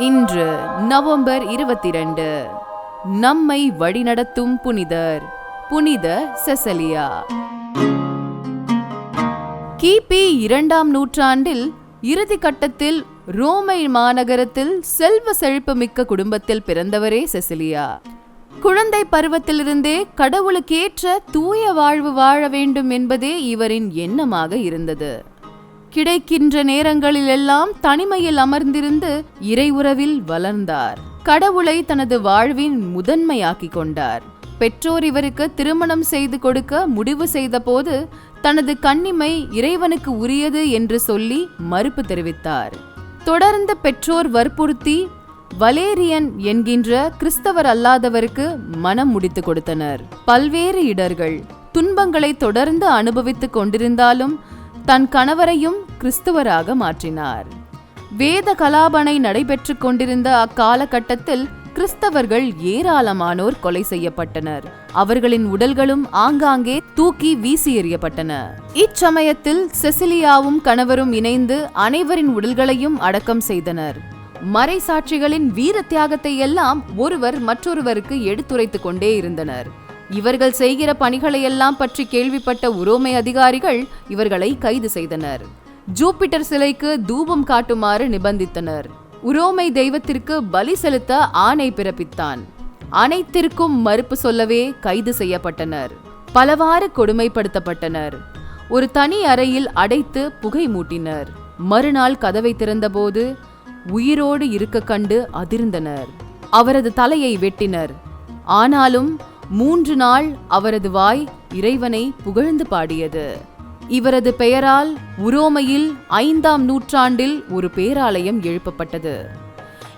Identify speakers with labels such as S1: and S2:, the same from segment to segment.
S1: இன்று நவம்பர் இருபத்தி இரண்டு நம்மை வழிநடத்தும் புனிதர் புனித செசலியா. கிபி இரண்டாம் நூற்றாண்டில் இறுதி கட்டத்தில் ரோமை மாநகரத்தில் செல்வ செழிப்புமிக்க குடும்பத்தில் பிறந்தவரே செசிலியா. குழந்தை பருவத்திலிருந்தே கடவுளுக்கேற்ற தூய வாழ்வு வாழ வேண்டும் என்பதே இவரின் எண்ணமாக இருந்தது. கிடைக்கின்ற நேரங்களிலெல்லாம் தனிமையில் அமர்ந்திருந்து இறை உறவில் வளர்ந்தார். கடவுளை தனது வாழ்வின் முதன்மையாக்கி கொண்டார். பெற்றோர் இவருக்கு திருமணம் செய்து கொடுக்க முடிவு செய்தபோது தனது கன்னிமை இறைவனுக்கு உரியது என்று சொல்லி மறுப்பு தெரிவித்தார். தொடர்ந்து பெற்றோர் வற்புறுத்தி வலேரியன் என்கின்ற கிறிஸ்தவர் அல்லாதவருக்கு மனம் முடித்து கொடுத்தனர். பல்வேறு இடர்கள் துன்பங்களை தொடர்ந்து அனுபவித்துக் கொண்டிருந்தாலும் தன் கணவரையும் கிறிஸ்துவராக மாற்றினார். வேத கலாபனை நடைபெற்றுக் கொண்டிருந்த அக்காலகட்டத்தில் கிறிஸ்தவர்கள் ஏராளமானோர் கொலை செய்யப்பட்டனர். அவர்களின் உடல்களும் ஆங்காங்கே தூக்கி வீசி எறியப்பட்டன. இச்சமயத்தில் செசிலியாவும் கணவரும் இணைந்து அனைவரின் உடல்களையும் அடக்கம் செய்தனர். மறை சாட்சிகளின் வீர தியாகத்தை எல்லாம் ஒருவர் மற்றொருவருக்கு எடுத்துரைத்துக் கொண்டே இருந்தனர். இவர்கள் செய்கிற பணிகளையெல்லாம் பற்றி கேள்விப்பட்ட உரோமை அதிகாரிகள் இவர்களை கைது செய்தனர். ஜூபிட்டர் சிலைக்கு தூபம் காட்டுமாறு நிபந்தித்தனர். உரோமை தெய்வத்திற்கு பலி செலுத்த ஆணை பிறப்பித்தான். அனைத்திற்கும் மறுப்பு சொல்லவே கைது செய்யப்பட்டனர். பலவாறு கொடுமைப்படுத்தப்பட்டனர். ஒரு தனி அறையில் அடைத்து புகை மூட்டினர். மறுநாள் கதவை திறந்தபோது உயிரோடு இருக்க கண்டு அதிர்ந்தனர். அவரது தலையை வெட்டினர். ஆனாலும் மூன்று நாள் அவரது வாய் இறைவனை புகழ்ந்து பாடியது. இவரது பெயரால் உரோமையில் ஐந்தாம் நூற்றாண்டில் ஒரு பேராலயம் எழுப்பப்பட்டது.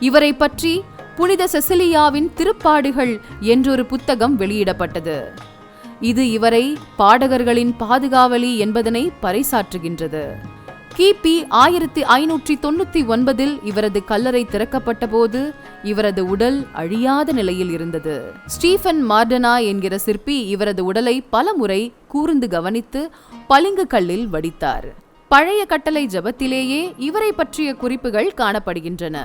S1: இவரை பற்றி புனித செசிலியாவின் திருப்பாடுகள் என்றொரு புத்தகம் வெளியிடப்பட்டது. இது இவரை பாடகர்களின் பாதுகாவலி என்பதனை பறைசாற்றுகின்றது. கிபி ஆயிரத்தி ஐநூற்றி தொண்ணூத்தி ஒன்பதில் இவரது கல்லறை திறக்கப்பட்ட போது இவரது உடல் அழியாத நிலையில் இருந்தது. ஸ்டீஃபன் மார்டனா என்கிற சிற்பி இவரது உடலை பலமுறை கூர்ந்து கவனித்து பளிங்கு கல்லில் வடித்தார். பழைய கட்டளை ஜபத்திலேயே இவரை பற்றிய குறிப்புகள் காணப்படுகின்றன.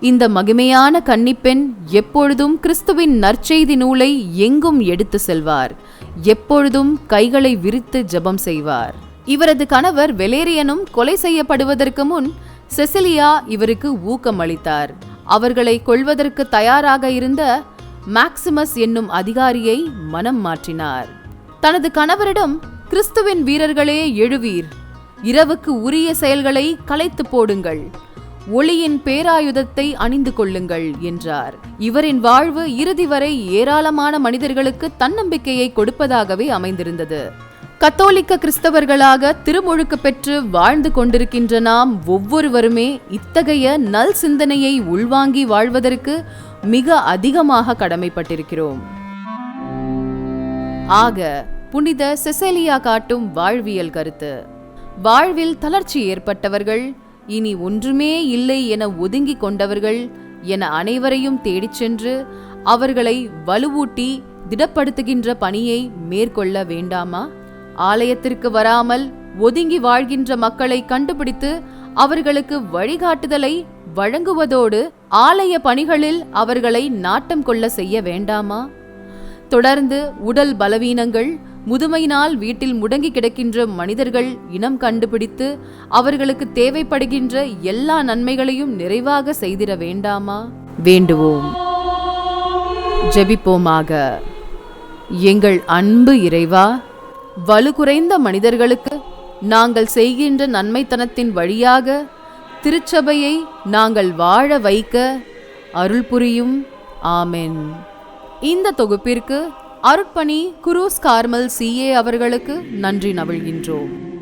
S1: இந்த மகிமையான கன்னிப்பெண் எப்பொழுதும் கிறிஸ்துவின் நற்செய்தி நூலை எங்கும் எடுத்து செல்வார். எப்பொழுதும் கைகளை விரித்து ஜெபம் செய்வார். இவரது கணவர் வெலேரியனும் கொலை செய்யப்படுவதற்கு முன் செசிலியா இவருக்கு ஊக்கம் அளித்தார். அவர்களை கொள்வதற்கு தயாராக இருந்த மேக்சிமஸ் என்னும் அதிகாரியை மனம் மாற்றினார். தனது கணவரிடம் கிறிஸ்துவின் வீரர்களே எழுவீர். இரவுக்கு உரிய செயல்களை கலைத்து போடுங்கள். ஒளியின் பேராயுதத்தை அணிந்து கொள்ளுங்கள் என்றார். இவரின் வாழ்வு இறுதி வரை ஏராளமான மனிதர்களுக்கு தன்னம்பிக்கையை கொடுப்பதாகவே அமைந்திருந்தது. கத்தோலிக்க கிறிஸ்தவர்களாக திருமுழுக்கு பெற்று வாழ்ந்து கொண்டிருக்கின்ற நாம் ஒவ்வொருவருமே இத்தகைய நல் சிந்தனையை உள்வாங்கி வாழ்வதற்கு மிக அதிகமாக கடமைப்பட்டிருக்கிறோம். ஆக புனித செசேலியா காட்டும் வாழ்வியல் கருத்து. வாழ்வில் தளர்ச்சி ஏற்பட்டவர்கள் இனி ஒன்றுமே இல்லை என ஒதுங்கிக் கொண்டவர்கள் என அனைவரையும் தேடிச் சென்று அவர்களை வலுவூட்டி திடப்படுத்துகின்ற பணியை மேற்கொள்ள வேண்டாமா? ஆலயத்திற்கு வராமல் ஒதுங்கி வாழ்கின்ற மக்களை கண்டுபிடித்து அவர்களுக்கு வழிகாட்டுதலை வழங்குவதோடு ஆலய பணிகளில் அவர்களை நாட்டம் கொள்ள செய்ய வேண்டாமா? தொடர்ந்து உடல் பலவீனங்கள் முதுமையினால் வீட்டில் முடங்கி கிடக்கின்ற மனிதர்கள் இனம் கண்டுபிடித்து அவர்களுக்கு தேவைப்படுகின்ற எல்லா நன்மைகளையும் நிறைவாக செய்திட வேண்டாமா? வேண்டுவோம். ஜெபிப்போமாக. எங்கள் அன்பு இறைவா வலு குறைந்த மனிதர்களுக்கு நாங்கள் செய்கின்ற நன்மைத்தனத்தின் வழியாக திருச்சபையை நாங்கள் வாழ வைக்க அருள் புரியும். ஆமென். இந்த தொகுப்பிற்கு அருட்பணி குரூஸ் கார்மல் சிஏ அவர்களுக்கு நன்றி நவிழ்கின்றோம்.